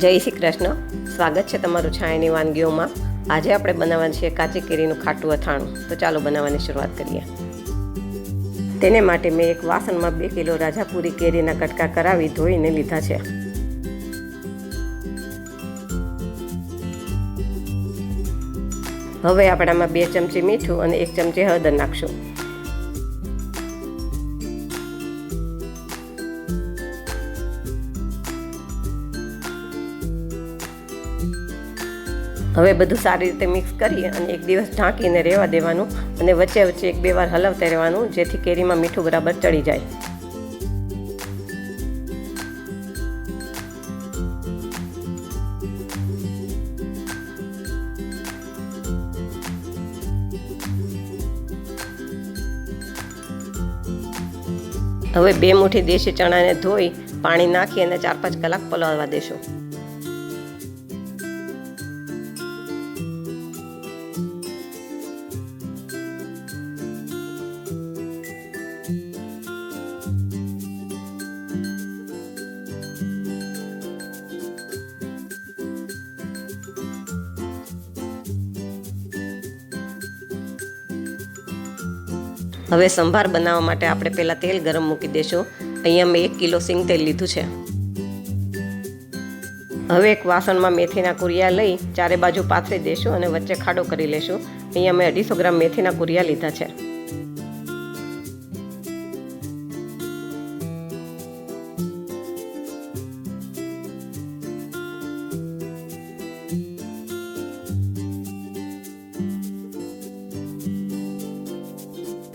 જય શ્રી કૃષ્ણ. સ્વાગત છે તમારું છાયાની વાનગીઓમાં. આજે આપણે બનાવવાનું છે કાચી કેરીનું ખાટું અથાણું. તો ચાલો બનાવવાની શરૂઆત કરીએ. તેને માટે મેં એક વાસણમાં બે કિલો રાજાપુરી કેરીના કટકા કરાવી ધોઈને લીધા છે. હવે આપણે આમાં બે ચમચી મીઠું અને એક ચમચી હળદર નાખશું. હવે બધું સારી રીતે મિક્સ કરી અને એક દિવસ ઢાંકીને રહેવા દેવાનું અને વચ્ચે વચ્ચે એક બે વાર હલાવતા રહેવાનું, જેથી કેરીમાં મીઠું બરાબર ચડી જાય. હવે બે મુઠ્ઠી દેશી ચણાને ધોઈ પાણી નાખી અને ચાર પાંચ કલાક પલાળવા દેશું. હવે સંભાર બનાવવા માટે આપણે પહેલાં તેલ ગરમ મૂકી દઈશું અહીંયા મેં એક કિલો સિંગ તેલ લીધું છે. હવે એક વાસણમાં મેથીના કુરિયા લઈ ચારે બાજુ પાથરી દઈશું અને વચ્ચે ખાડો કરી લેશું. અહીંયા મેં અઢીસો ગ્રામ મેથીના કુરિયા લીધા છે.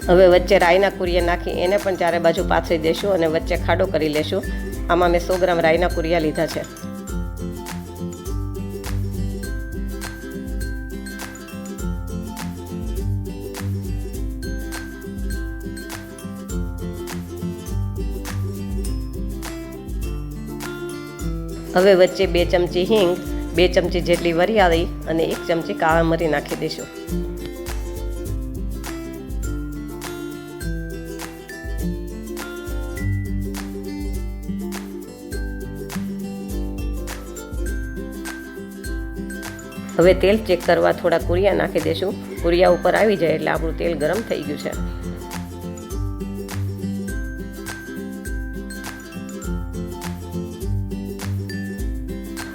હવે વચ્ચે રાઈના કુરિયા નાખી એને પણ ચારે બાજુ પાથરી દેશું અને વચ્ચે ખાડો કરી લેશું. આમાં મેં સો ગ્રામ રાઈના કુરિયા લીધા છે. હવે વચ્ચે બે ચમચી હિંગ, બે ચમચી જેટલી વરિયાળી અને એક ચમચી કાળા મરી નાખી દઈશું હવે તેલ ચેક કરવા થોડા કુરિયા નાખી દેશું. કુરિયા ઉપર આવી જાય એટલે આપણું તેલ ગરમ થઈ ગયું છે.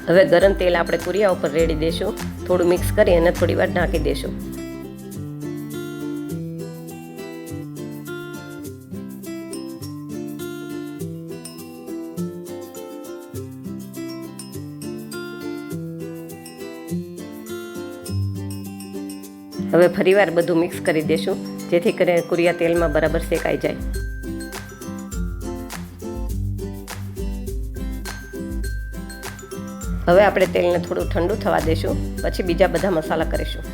હવે ગરમ તેલ આપણે કુરિયા ઉપર રેડી દેશું. થોડું મિક્સ કરી અને થોડી વાર ઢાંકી દેશું. હવે ફરીવાર બધું મિક્સ કરી દેશું, જેથી કરીને કુરિયા તેલમાં બરાબર શેકાઈ જાય. હવે આપણે તેલને થોડું ઠંડુ થવા દેશું, પછી બીજા બધા મસાલા કરીશું.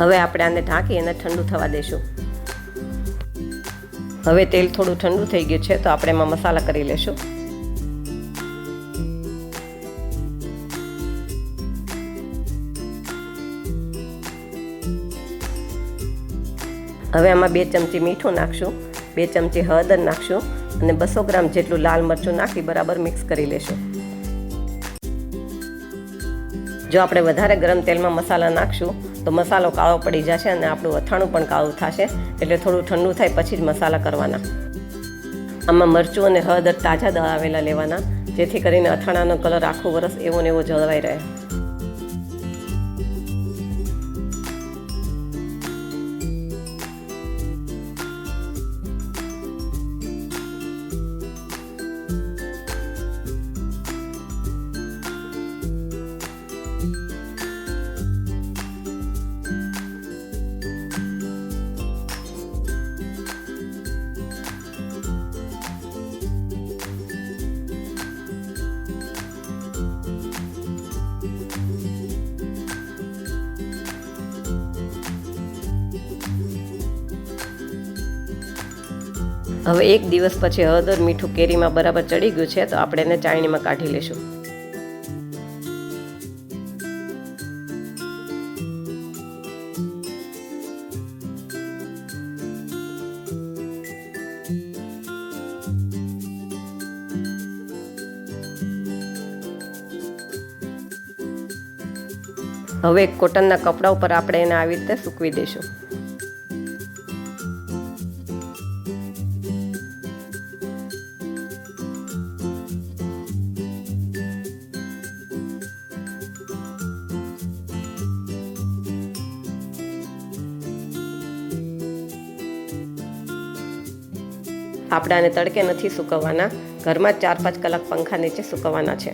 હવે આપણે આને ઢાંકી અને ઠંડુ થવા દેશું. હવે તેલ થોડું ઠંડુ થઈ ગયું છે, તો આપણે એમાં મસાલા કરી લેશું. હવે આમાં બે ચમચી મીઠું નાખશું, બે ચમચી હળદર નાખશું અને બસો ગ્રામ જેટલું લાલ મરચું નાખી બરાબર મિક્સ કરી લેશું. જો આપણે વધારે ગરમ તેલમાં મસાલા નાખશું, તો મસાલો કાળો પડી જશે અને આપણું અથાણું પણ કાળું થશે, એટલે થોડું ઠંડુ થાય પછી જ મસાલા કરવાના. આમાં મરચું અને હળદર તાજા દળાવેલા લેવાના, જેથી કરીને અથાણાનો કલર આખું વરસ એવો ને એવો જળવાઈ રહે. હવે એક દિવસ પછી હળદર મીઠું કેરીમાં બરાબર ચડી ગયું છે, તો આપણે એને ચાણીમાં કાઢી લઈશું. હવે કોટનના કપડા ઉપર આપણે એને આવી રીતે સૂકવી દઈશું. આપણે આને તડકે નથી સૂકવવાના. ઘરમાં જ ચાર પાંચ કલાક પંખા નીચે સૂકવવાના છે.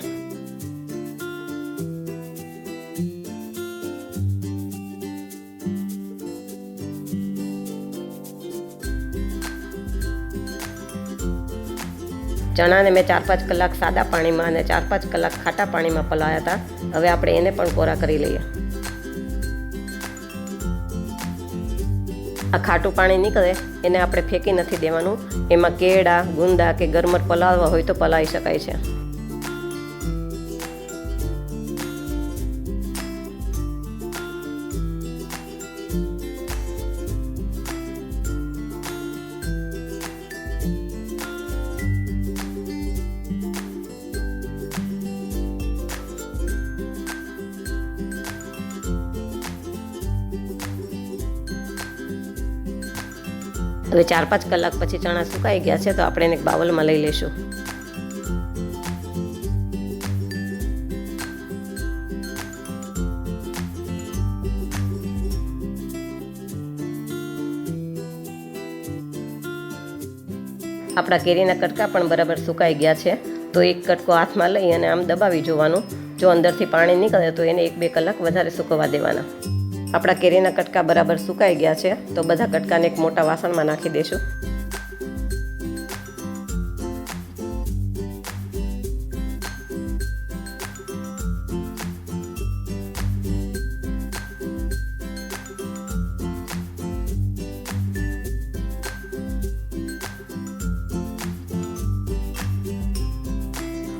ચણાને મેં ચાર પાંચ કલાક સાદા પાણીમાં અને ચાર પાંચ કલાક ખાટા પાણીમાં પલાળ્યા હતા. હવે આપણે એને પણ કોરા કરી લઈએ. આ ખાટું પાણી નીકળે, એને આપણે ફેંકી નથી દેવાનું. એમાં કેળા, ગુંદા કે ગરમર પલાળવા હોય તો પલાળી શકાય છે. હવે ચાર પાંચ કલાક પછી ચણા સુકાઈ ગયા છે તો આપણે એને બાવલમાં લઈ લઈશું. આપણા કેરીના કટકા પણ બરાબર સુકાઈ ગયા છે. તો એક કટકો હાથમાં લઈ અને આમ દબાવી જોવાનું. જો અંદરથી પાણી નીકળે તો એને એક બે કલાક વધારે સૂકવવા દેવાના. આપણા કેરીના કટકા બરાબર સુકાઈ ગયા છે, તો બધા કટકાને એક મોટા વાસણમાં નાખી દઈશું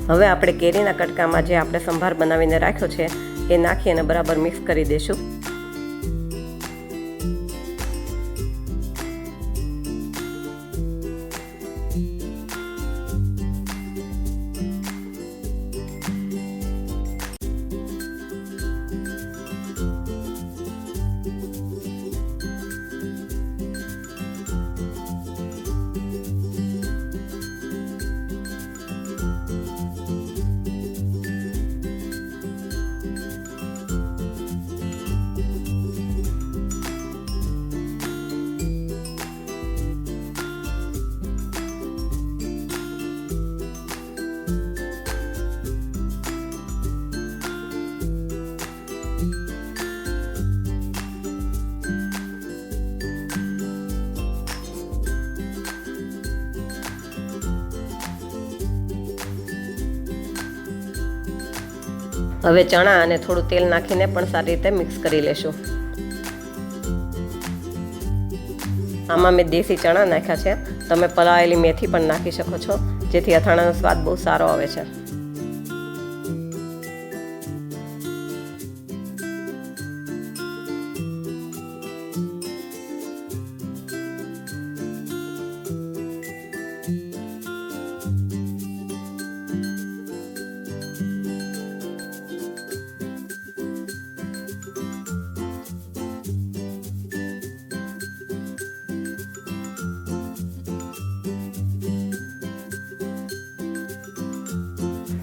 હવે આપણે કેરીના કટકામાં જે આપણે સંભાર બનાવીને રાખ્યો છે, એ નાખી અને બરાબર મિક્સ કરી દઈશું હવે ચણા અને થોડું તેલ નાખીને પણ સારી રીતે મિક્સ કરી લેશું. આમાં મેં દેશી ચણા નાખ્યા છે. તમે પલાળેલી મેથી પણ નાખી શકો છો, જેથી અથાણાનો સ્વાદ બહુ સારો આવે છે.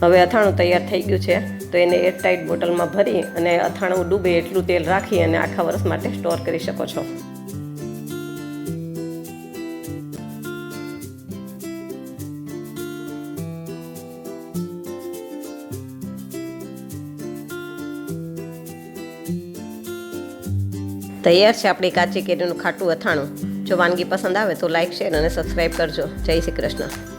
હવે અથાણું તૈયાર થઈ ગયું છે. તો એને એરટાઇટ બોટલમાં ભરી અને અથાણું ડૂબે એટલું તેલ રાખી અને આખા વર્ષ માટે સ્ટોર કરી શકો છો. તૈયાર છે આપણી કાચી કેરીનું ખાટું અથાણું. જો વાનગી પસંદ આવે તો લાઇક શેર અને સબસ્ક્રાઈબ કરજો. જય શ્રી કૃષ્ણ.